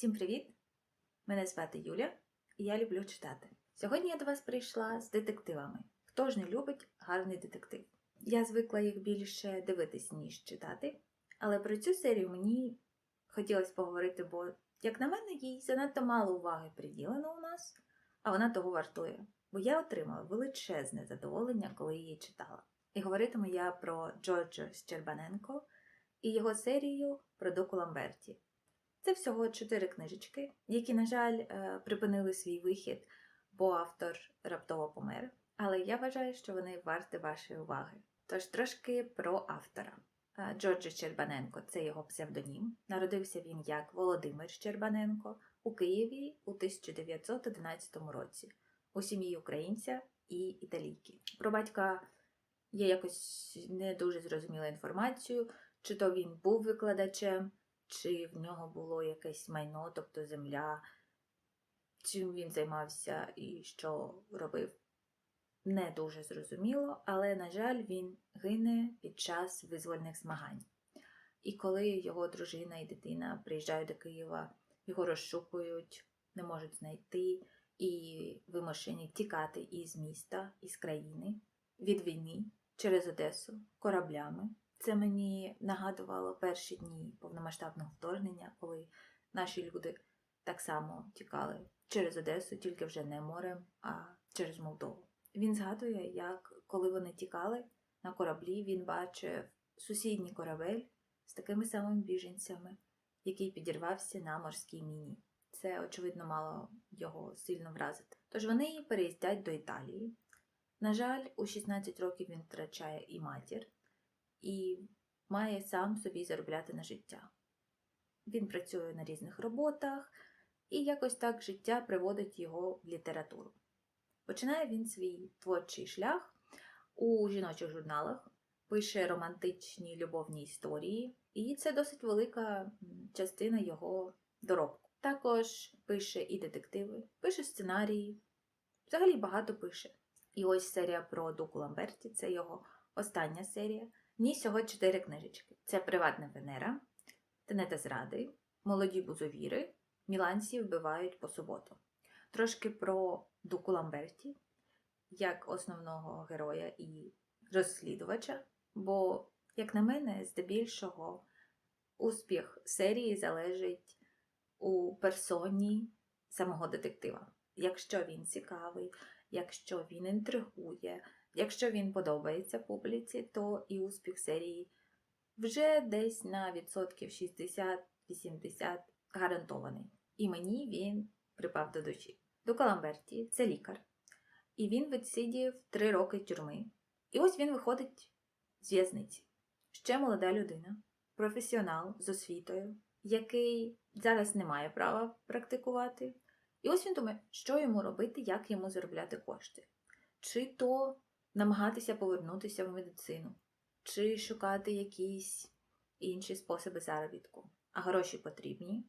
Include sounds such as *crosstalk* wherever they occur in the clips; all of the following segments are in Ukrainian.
Всім привіт! Мене звати Юля, і я люблю читати. Сьогодні я до вас прийшла з детективами. Хто ж не любить гарний детектив? Я звикла їх більше дивитись, ніж читати, але про цю серію мені хотілося поговорити, бо, як на мене, їй занадто мало уваги приділено у нас, а вона того вартує. Бо я отримала величезне задоволення, коли її читала. І говоритиму я про Джорджа Щербаненко і його серію про Доку Ламберті. Це всього чотири книжечки, які, на жаль, е, припинили свій вихід, бо автор раптово помер. Але я вважаю, що вони варті вашої уваги. Тож трошки про автора. Е, Джорджа Щербаненко це його псевдонім. Народився він як Володимир Щербаненко у Києві у 1911 році у сім'ї українця і італійки. Про батька є якось не дуже зрозуміла інформацію, чи то він був викладачем, чи в нього було якесь майно, тобто земля, чим він займався і що робив. Не дуже зрозуміло, але, на жаль, він гине під час визвольних змагань. І коли його дружина і дитина приїжджають до Києва, його розшукують, не можуть знайти і вимушені тікати із міста, із країни від війни через Одесу кораблями. Це мені нагадувало перші дні повномасштабного вторгнення, коли наші люди так само тікали через Одесу, тільки вже не морем, а через Молдову. Він згадує, як коли вони тікали на кораблі, він бачив сусідній корабель з такими самими біженцями, який підірвався на морській міні. Це, очевидно, мало його сильно вразити. Тож вони переїздять до Італії. На жаль, у 16 років він втрачає і матір, і має сам собі заробляти на життя. Він працює на різних роботах, і якось так життя приводить його в літературу. Починає він свій творчий шлях у жіночих журналах, пише романтичні любовні історії, і це досить велика частина його доробку. Також пише і детективи, пише сценарії, взагалі багато пише. І ось серія про Дуку Ламберті це його остання серія. Ній всього чотири книжечки: це Приватна Венера, Тенета зради, Молоді бузовіри, Міланці вбивають по суботу. Трошки про Дуку Ламберті, як основного героя і розслідувача. Бо, як на мене, здебільшого успіх серії залежить у персоні самого детектива. Якщо він цікавий, якщо він інтригує, якщо він подобається публіці, то і успіх серії вже десь на відсотків 60-80 гарантований. І мені він припав до душі. Дука Ламберті це лікар. І він відсидів три роки тюрми. І ось він виходить з в'язниці. Ще молода людина, професіонал з освітою, який зараз не має права практикувати. І ось він думає, що йому робити, як йому заробляти кошти. Чи то намагатися повернутися в медицину, чи шукати якісь інші способи заробітку. А гроші потрібні,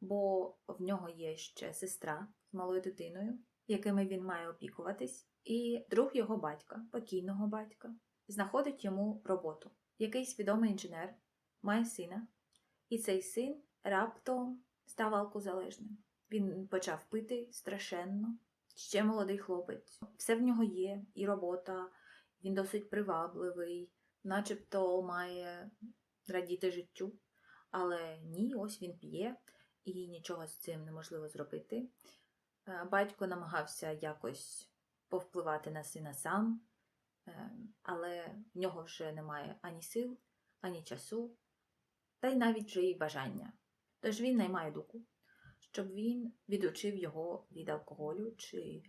бо в нього є ще сестра з малою дитиною, якими він має опікуватись, і друг його батька, покійного батька, знаходить йому роботу. Якийсь відомий інженер має сина, і цей син раптом став алкозалежним. Він почав пити страшенно, ще молодий хлопець. Все в нього є, і робота, він досить привабливий, начебто має радіти життю. Але ні, ось він п'є, і нічого з цим неможливо зробити. Е, Батько намагався якось повпливати на сина сам, е, але в нього вже немає ані сил, ані часу, та й навіть вже й бажання. Тож він наймає дуку, щоб він відучив його від алкоголю чи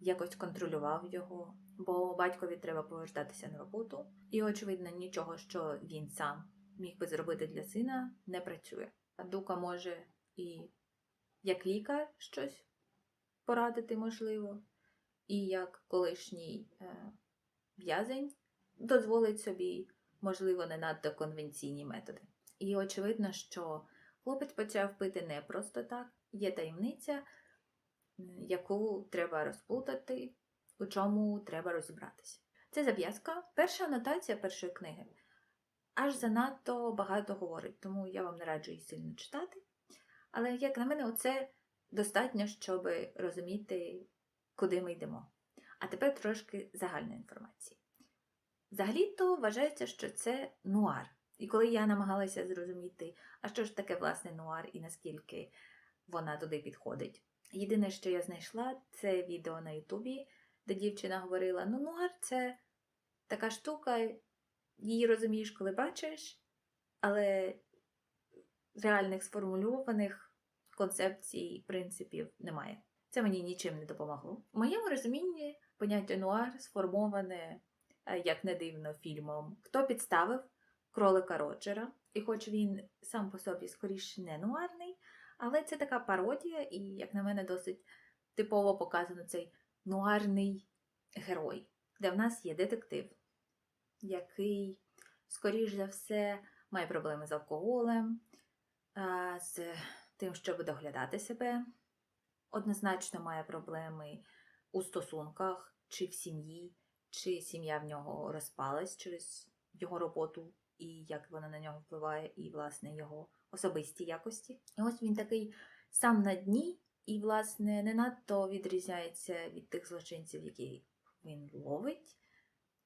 якось контролював його, бо батькові треба повертатися на роботу, і, очевидно, нічого, що він сам міг би зробити для сина, не працює. А дука може і як лікар щось порадити, можливо, і як колишній е, в'язень дозволить собі, можливо, не надто конвенційні методи. І очевидно, що хлопець почав пити не просто так, є таємниця, яку треба розплутати, у чому треба розібратися. Це зав'язка, перша анотація першої книги. Аж занадто багато говорить, тому я вам не раджу її сильно читати. Але, як на мене, оце достатньо, щоб розуміти, куди ми йдемо. А тепер трошки загальної інформації. Взагалі-то вважається, що це нуар. І коли я намагалася зрозуміти, а що ж таке власне нуар і наскільки вона туди підходить. Єдине, що я знайшла, це відео на Ютубі, де дівчина говорила: ну, нуар це така штука, її розумієш, коли бачиш, але реальних сформульованих концепцій, принципів немає. Це мені нічим не допомогло. В моєму розумінні поняття нуар сформоване, е, як не дивно, фільмом Хто підставив кролика Роджера. І хоч він сам по собі скоріше не нуарний, але це така пародія, і, як на мене, досить типово показано цей нуарний герой, де в нас є детектив, який, скоріш за все, має проблеми з алкоголем, з тим, щоб доглядати себе. Однозначно має проблеми у стосунках, чи в сім'ї, чи сім'я в нього розпалась через його роботу і як вона на нього впливає, і, власне, його особисті якості. І ось він такий сам на дні, і, власне, не надто відрізняється від тих злочинців, які він ловить,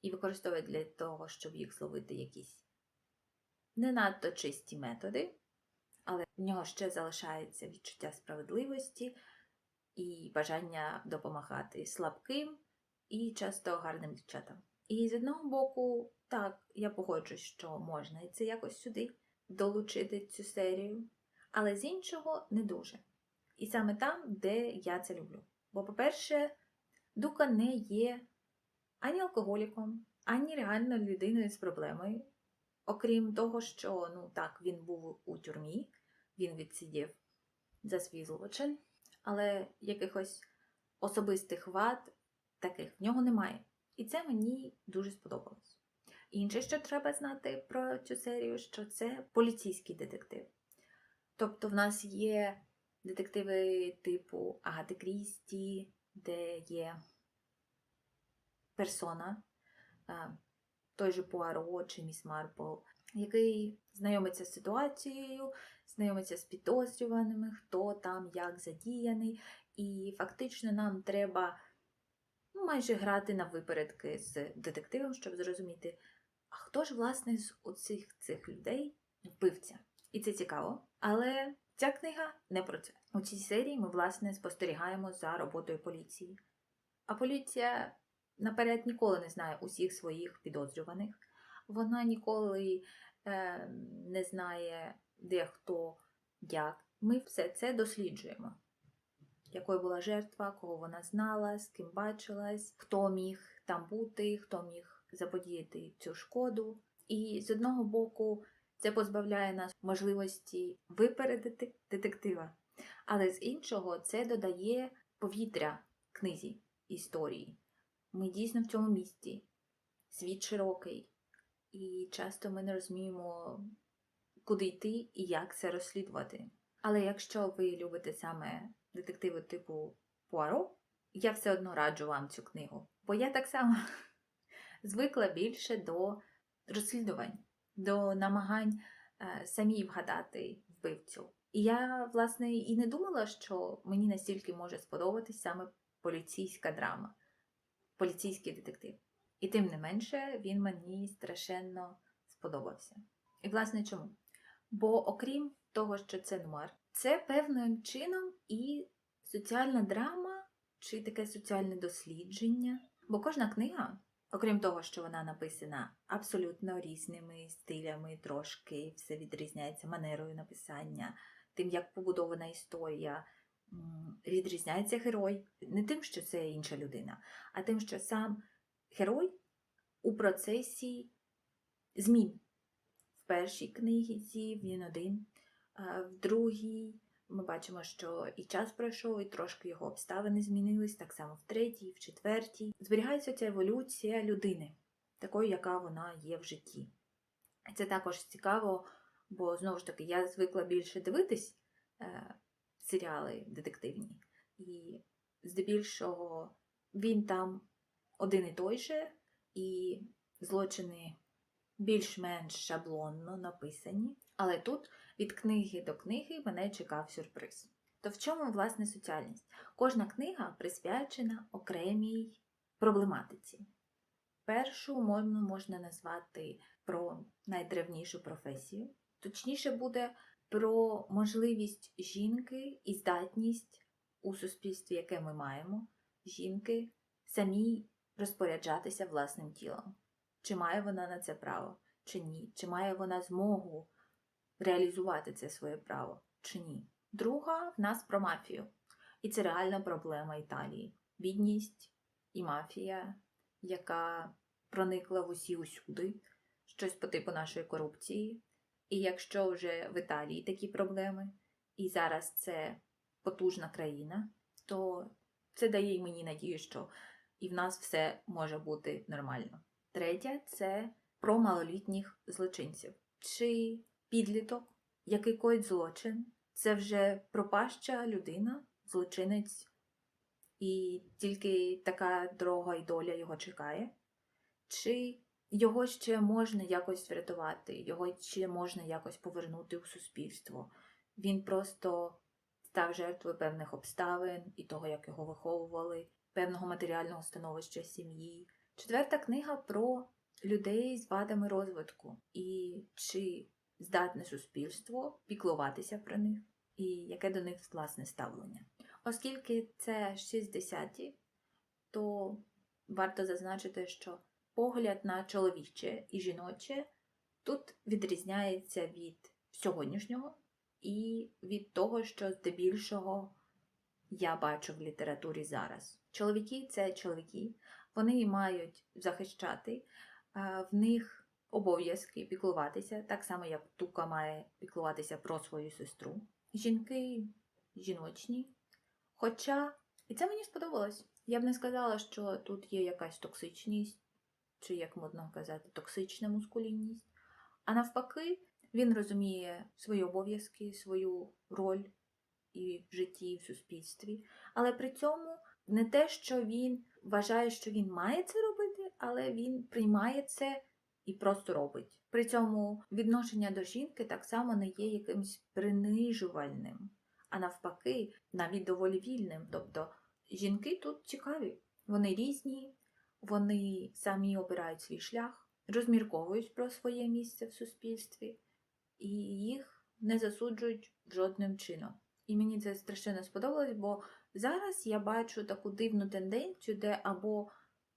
і використовує для того, щоб їх зловити якісь не надто чисті методи, але в нього ще залишається відчуття справедливості і бажання допомагати слабким і часто гарним дівчатам. І з одного боку, так, я погоджуюсь, що можна це якось сюди долучити цю серію, але з іншого не дуже. І саме там, де я це люблю. Бо, по-перше, Дука не є ані алкоголіком, ані реально людиною з проблемою. Окрім того, що ну так, він був у тюрмі, він відсидів за свій злочин, але якихось особистих вад таких в нього немає. І це мені дуже сподобалось. Інше, що треба знати про цю серію, що це поліцейський детектив. Тобто в нас є детективи типу Агати Крісті, де є персона, той же Пуаро чи Міс Марпл, який знайомиться з ситуацією, знайомиться з підозрюваними, хто там як задіяний, і фактично нам треба майже грати на випередки з детективом, щоб зрозуміти, а хто ж, власне, з оцих цих людей вбивця. І це цікаво. Але ця книга не про це. У цій серії ми, власне, спостерігаємо за роботою поліції. А поліція наперед ніколи не знає усіх своїх підозрюваних. Вона ніколи е, не знає, де хто, як. Ми все це досліджуємо. Якою була жертва, кого вона знала, з ким бачилась, хто міг там бути, хто міг заподіяти цю шкоду. І з одного боку, це позбавляє нас можливості випередити детектива. Але з іншого, це додає повітря книзі історії. Ми дійсно в цьому місті, світ широкий, і часто ми не розуміємо, куди йти і як це розслідувати. Але якщо ви любите саме детективи типу Пуаро, я все одно раджу вам цю книгу. Бо я так само *laughs* звикла більше до розслідувань, до намагань е, самій вгадати вбивцю. І я, власне, і не думала, що мені настільки може сподобатись саме поліцейська драма, поліцейський детектив. І тим не менше він мені страшенно сподобався. І, власне, чому? Бо окрім того, що це нуар, це певним чином і соціальна драма чи таке соціальне дослідження. Бо кожна книга, окрім того, що вона написана абсолютно різними стилями, трошки все відрізняється манерою написання, тим, як побудована історія, відрізняється герой. Не тим, що це інша людина, а тим, що сам герой у процесі змін. В першій книзі він один, в другій ми бачимо, що і час пройшов, і трошки його обставини змінились, так само в третій, в четвертій. Зберігається ця еволюція людини, такою, яка вона є в житті. І це також цікаво, бо знову ж таки я звикла більше дивитись е, серіали детективні. І здебільшого він там один і той же, і злочини більш-менш шаблонно написані. Але тут від книги до книги мене чекав сюрприз. То в чому власне соціальність? Кожна книга присвячена окремій проблематиці. Першу умовно можна назвати про найдревнішу професію. Точніше буде про можливість жінки і здатність у суспільстві, яке ми маємо, жінки самій розпоряджатися власним тілом. Чи має вона на це право, чи ні? Чи має вона змогу реалізувати це своє право, чи ні? Друга в нас про мафію. І це реальна проблема Італії. Бідність і мафія, яка проникла в усі усюди, щось по типу нашої корупції. І якщо вже в Італії такі проблеми, і зараз це потужна країна, то це дає й мені надію, що і в нас все може бути нормально. Третя це про малолітніх злочинців. Чи підліток, який коїть злочин, це вже пропаща людина, злочинець, і тільки така дорога і доля його чекає, чи його ще можна якось врятувати, його ще можна якось повернути у суспільство. Він просто став жертвою певних обставин і того, як його виховували, певного матеріального становища сім'ї. Четверта книга про людей з вадами розвитку. І чи здатне суспільство піклуватися про них, і яке до них власне ставлення. Оскільки це 60-ті, то варто зазначити, що погляд на чоловіче і жіноче тут відрізняється від сьогоднішнього і від того, що здебільшого я бачу в літературі зараз. Чоловіки це чоловіки, вони мають захищати, в них обов'язки піклуватися, так само як Тука має піклуватися про свою сестру. Жінки жіночні. Хоча, і це мені сподобалось. Я б не сказала, що тут є якась токсичність, чи, як модно казати, токсична мускулінність. А навпаки, він розуміє свої обов'язки, свою роль і в житті, і в суспільстві. Але при цьому не те, що він вважає, що він має це робити, але він приймає це і просто робить. При цьому відношення до жінки так само не є якимось принижувальним, а навпаки, навіть доволі вільним. Тобто жінки тут цікаві, вони різні, вони самі обирають свій шлях, розмірковують про своє місце в суспільстві і їх не засуджують жодним чином. І мені це страшенно сподобалось, бо зараз я бачу таку дивну тенденцію, де або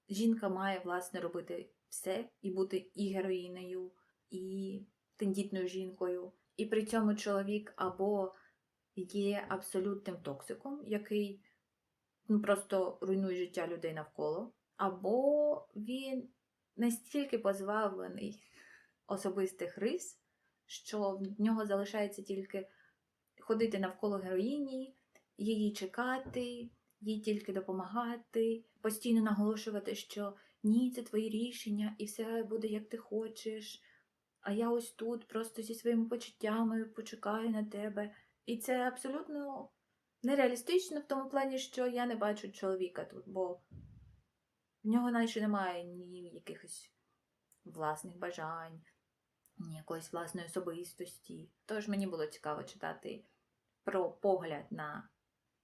жінка має власне робити все і бути і героїнею, і тендітною жінкою. І при цьому чоловік або є абсолютним токсиком, який ну, просто руйнує життя людей навколо, або він настільки позбавлений особистих рис, що в нього залишається тільки ходити навколо героїні, її чекати, їй тільки допомагати, постійно наголошувати, що ні, це твої рішення, і все буде як ти хочеш. А я ось тут просто зі своїми почуттями почекаю на тебе. І це абсолютно нереалістично в тому плані, що я не бачу чоловіка тут, бо в нього наче немає ні якихось власних бажань, ні якоїсь власної особистості. Тож мені було цікаво читати про погляд на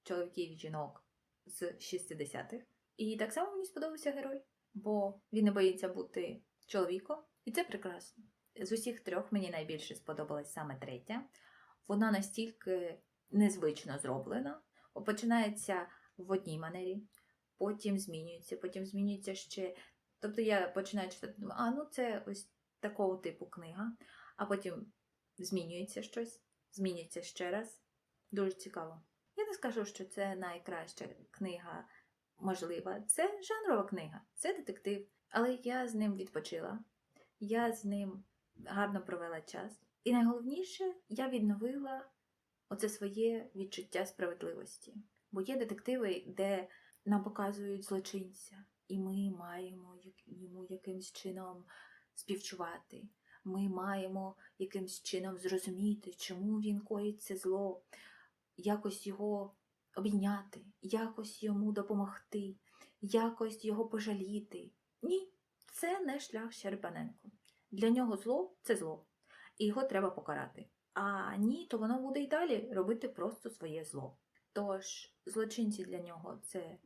чоловіків і жінок з 60-х. І так само мені сподобався герой, бо він не боїться бути чоловіком, і це прекрасно. З усіх трьох мені найбільше сподобалась саме третя. Вона настільки незвично зроблена, починається в одній манері, потім змінюється, потім змінюється ще. Тобто я починаю читати, думаю, а ну це ось такого типу книга, а потім змінюється щось, змінюється ще раз. Дуже цікаво. Я не скажу, що це найкраща книга можлива. Це жанрова книга, це детектив. Але я з ним відпочила, я з ним гарно провела час. І найголовніше, я відновила оце своє відчуття справедливості. Бо є детективи, де нам показують злочинця, і ми маємо йому якимсь чином співчувати. Ми маємо якимсь чином зрозуміти, чому він коїть це зло, якось його обійняти, якось йому допомогти, якось його пожаліти. Ні, це не шлях Щербаненко. Для нього зло це зло, і його треба покарати. А ні, то воно буде й далі робити просто своє зло. Тож злочинці для нього це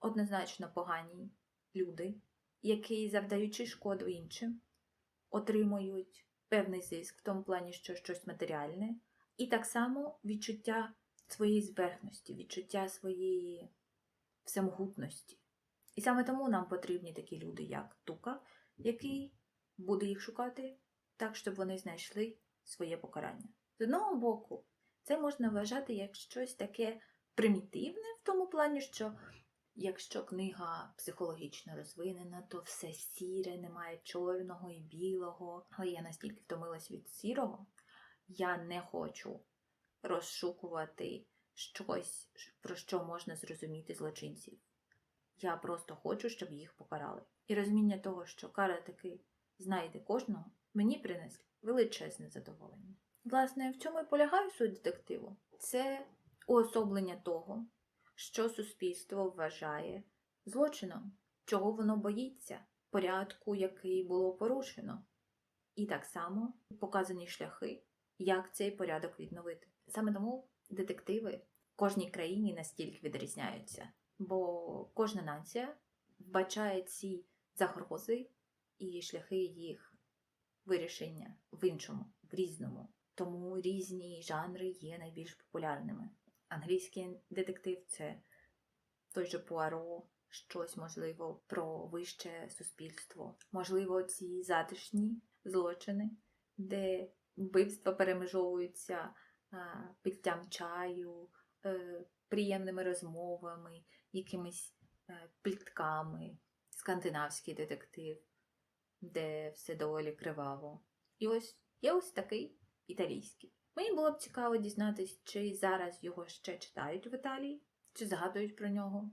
однозначно погані люди, які, завдаючи шкоду іншим, отримують певний зиск в тому плані, що щось матеріальне, і так само відчуття своєї зверхності, відчуття своєї всемогутності. І саме тому нам потрібні такі люди, як Тука, який буде їх шукати так, щоб вони знайшли своє покарання. З одного боку, це можна вважати як щось таке примітивне в тому плані, що якщо книга психологічно розвинена, то все сіре, немає чорного і білого. Але я настільки втомилась від сірого, я не хочу розшукувати щось, про що можна зрозуміти злочинців. Я просто хочу, щоб їх покарали. І розуміння того, що кара таки знайде кожного, мені принесли величезне задоволення. Власне, в чому і полягає суть детективу? Це уособлення того, що суспільство вважає злочином, чого воно боїться, порядку, який було порушено, і так само показані шляхи, як цей порядок відновити. Саме тому детективи в кожній країні настільки відрізняються, бо кожна нація вбачає ці загрози і шляхи їх вирішення в іншому, в різному. Тому різні жанри є найбільш популярними. Англійський детектив це той же Пуаро, щось можливо про вище суспільство, можливо, ці затишні злочини, де вбивства перемежовуються питтям чаю, е, приємними розмовами, якимись е, плітками, скандинавський детектив, де все доволі криваво. І ось є ось такий італійський. Мені було б цікаво дізнатись, чи зараз його ще читають в Італії, чи згадують про нього,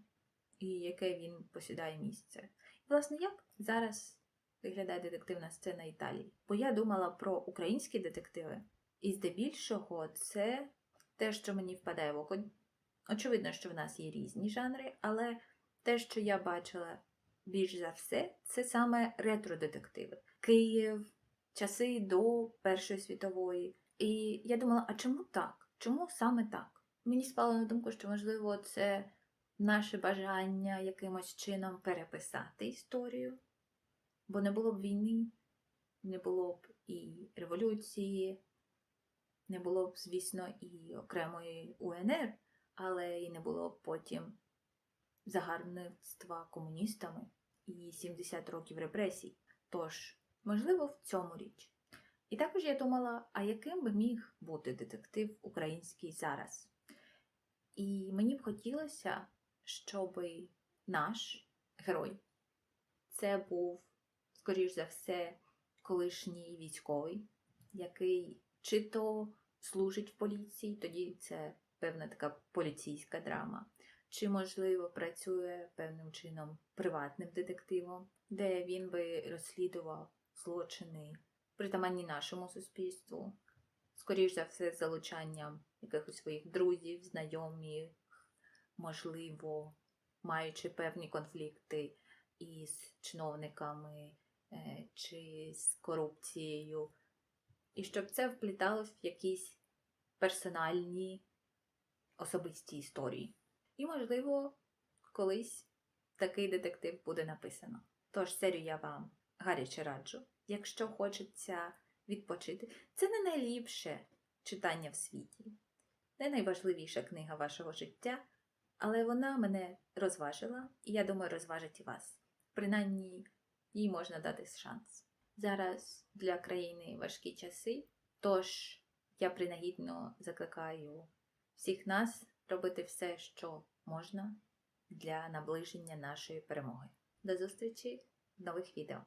і яке він посідає місце. І, власне, як зараз виглядає детективна сцена Італії? Бо я думала про українські детективи, і здебільшого це те, що мені впадає в око. Очевидно, що в нас є різні жанри, але те, що я бачила більш за все, це саме ретро-детективи. Київ, часи до Першої світової. І я думала, а чому так? Чому саме так? Мені спало на думку, що, можливо, це наше бажання якимось чином переписати історію, бо не було б війни, не було б і революції, не було б, звісно, і окремої УНР, але і не було б потім загарбництва комуністами і 70 років репресій. Тож, можливо, в цьому річ. І також я думала, а яким би міг бути детектив український зараз? І мені б хотілося, щоб наш герой це був, скоріш за все, колишній військовий, який чи то служить в поліції, тоді це певна така поліційська драма, чи, можливо, працює певним чином приватним детективом, де він би розслідував злочини притаманні нашому суспільству, скоріш за все, з залучанням якихось своїх друзів, знайомих, можливо, маючи певні конфлікти із чиновниками е, чи з корупцією, і щоб це впліталось в якісь персональні особисті історії. І, можливо, колись такий детектив буде написано. Тож серію я вам гаряче раджу якщо хочеться відпочити. Це не найліпше читання в світі, не найважливіша книга вашого життя, але вона мене розважила, і я думаю, розважить і вас. Принаймні, їй можна дати шанс. Зараз для країни важкі часи, тож я принагідно закликаю всіх нас робити все, що можна для наближення нашої перемоги. До зустрічі в нових відео!